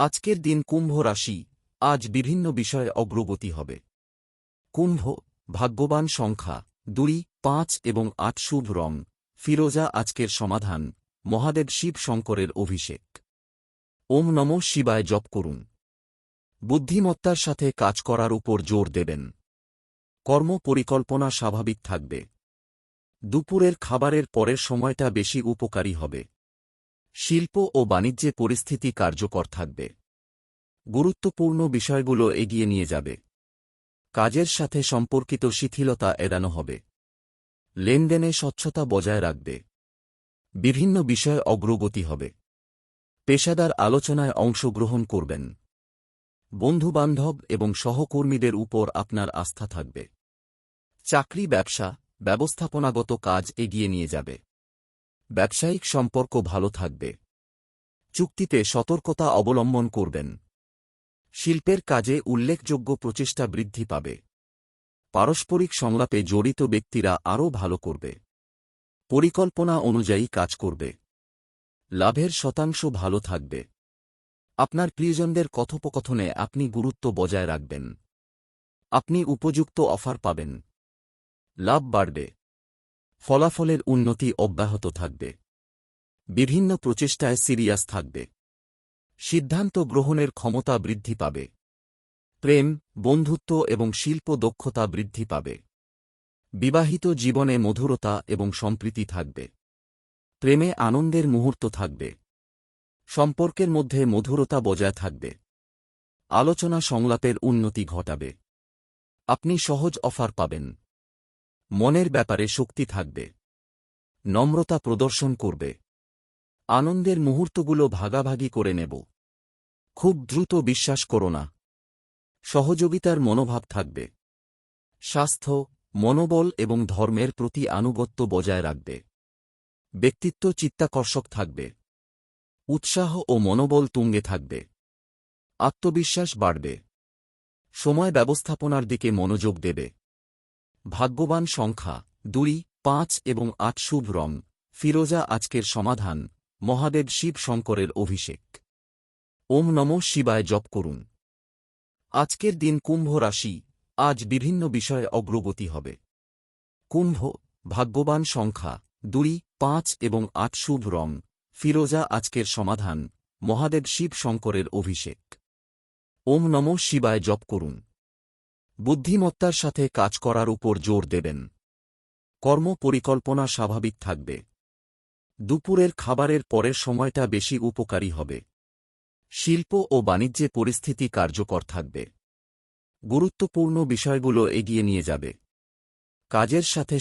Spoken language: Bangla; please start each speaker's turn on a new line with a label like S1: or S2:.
S1: আজকের দিন কুম্ভ রাশি, আজ বিভিন্ন বিষয়ে অগ্রগতি হবে। কুম্ভ, ভাগ্যবান সংখ্যা, দুই, পাঁচ এবং আট শুভ রং, ফিরোজা আজকের সমাধান, মহাদেব শিব শঙ্করের অভিষেক। ওম নম শিবায় জপ করুন। বুদ্ধিমত্তার সাথে কাজ করার উপর জোর দেবেন। কর্ম পরিকল্পনা স্বাভাবিক থাকবে। দুপুরের খাবারের পরের সময়টা বেশি উপকারী হবে। শিল্প ও বাণিজ্যে পরিস্থিতি কার্যকর থাকবে। গুরুত্বপূর্ণ বিষয়গুলো এগিয়ে নিয়ে যাবে। কাজের সাথে সম্পর্কিত শিথিলতা এড়ানো হবে। লেনদেনে স্বচ্ছতা বজায় রাখবে। বিভিন্ন বিষয়ে অগ্রগতি হবে। পেশাদার আলোচনায় অংশগ্রহণ করবেন। বন্ধুবান্ধব এবং সহকর্মীদের উপর আপনার আস্থা থাকবে। চাকরি, ব্যবসা, ব্যবস্থাপনাগত কাজ এগিয়ে নিয়ে যাবে। ব্যবসায়িক সম্পর্ক ভালো থাকবে। চুক্তিতে সতর্কতা অবলম্বন করবেন। শিল্পের কাজে উল্লেখযোগ্য প্রচেষ্টা বৃদ্ধি পাবে। পারস্পরিক সংলাপে জড়িত ব্যক্তিরা আরও ভালো করবে। পরিকল্পনা অনুযায়ী কাজ করবে। লাভের শতাংশ ভালো থাকবে। আপনার প্রিয়জনদের কথোপকথনে আপনি গুরুত্ব বজায় রাখবেন। আপনি উপযুক্ত অফার পাবেন। লাভ বাড়বে। ফলাফলের উন্নতি অব্যাহত থাকবে। বিভিন্ন প্রচেষ্টায় সিরিয়াস থাকবে। সিদ্ধান্ত গ্রহণের ক্ষমতা বৃদ্ধি পাবে। প্রেম, বন্ধুত্ব এবং শিল্প দক্ষতা বৃদ্ধি পাবে। বিবাহিত জীবনে মধুরতা এবং সম্প্রীতি থাকবে। প্রেমে আনন্দের মুহূর্ত থাকবে। সম্পর্কের মধ্যে মধুরতা বজায় থাকবে। আলোচনা সংলাপের উন্নতি ঘটাবে। আপনি সহজ অফার পাবেন। মনের ব্যাপারে শক্তি থাকবে। নম্রতা প্রদর্শন করবে। আনন্দের মুহূর্তগুলো ভাগাভাগি করে নেব। খুব দ্রুত বিশ্বাস করো না। সহযোগিতার মনোভাব থাকবে। স্বাস্থ্য, মনোবল এবং ধর্মের প্রতি আনুগত্য বজায় রাখবে। ব্যক্তিত্ব চিত্তাকর্ষক থাকবে। উৎসাহ ও মনোবল তুঙ্গে থাকবে। আত্মবিশ্বাস বাড়বে। সময় ব্যবস্থাপনার দিকে মনোযোগ দেবে। ভাগ্যবান সংখ্যা, দুই, পাঁচ এবং আট শুভ রং। ফিরোজা আজকের সমাধান। মহাদেব শিব শঙ্করের অভিষেক। ওম নম শিবায় জপ করুন। আজকের দিন কুম্ভ রাশি। আজ বিভিন্ন বিষয়ে অগ্রগতি হবে। কুম্ভ, ভাগ্যবান সংখ্যা, দুই, পাঁচ এবং আট শুভ রং। ফিরোজা আজকের সমাধান। মহাদেব শিব শঙ্করের অভিষেক। ওম নম শিবায় জপ করুন। বুদ্ধিমত্তার সাথে কাজ করার উপর জোর দেবেন। কর্ম পরিকল্পনা স্বাভাবিক থাকবে। দুপুরের খাবারের পরের সময়টা বেশি উপকারী হবে। শিল্প ও বাণিজ্যে পরিস্থিতি কার্যকর থাকবে। গুরুত্বপূর্ণ বিষয়গুলো এগিয়ে নিয়ে যাবে। কাজের সাথে